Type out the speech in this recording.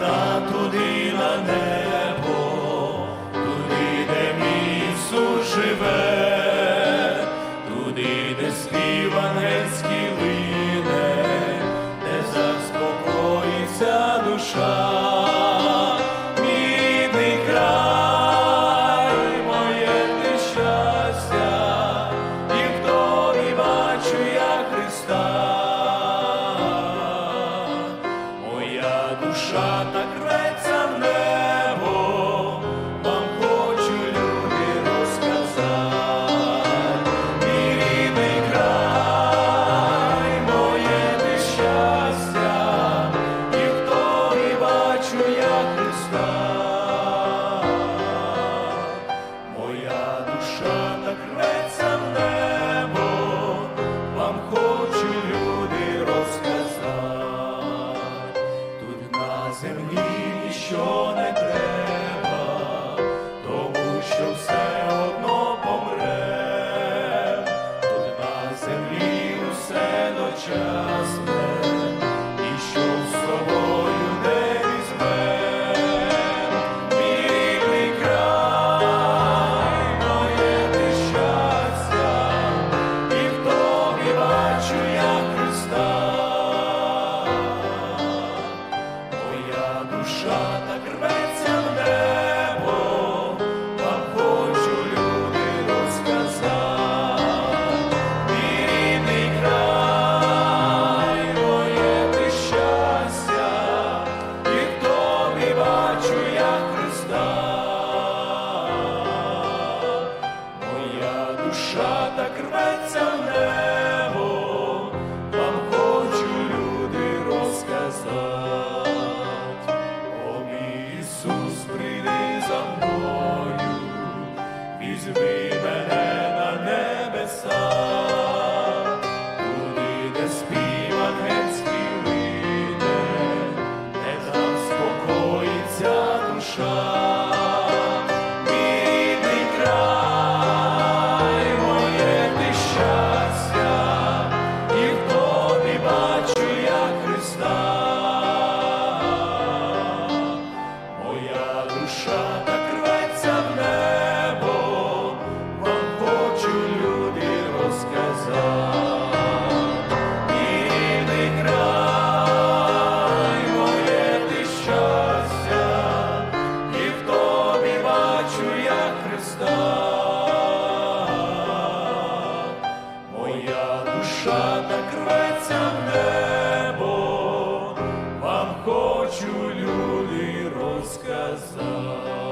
та туди на небо, туди, де мій живе, туди, де спів ангельський де заспокоїться душа. Душа так рветься в небо, вам хочу люди розказати. Мій рідний край, моє ти щастя, в тобі бачу я Христа. Моя землі ніщо не треба, тому що все одно помре. Тут на землі усе дочасне, душа так рветься душа так в небо, вам хочу люди розказати.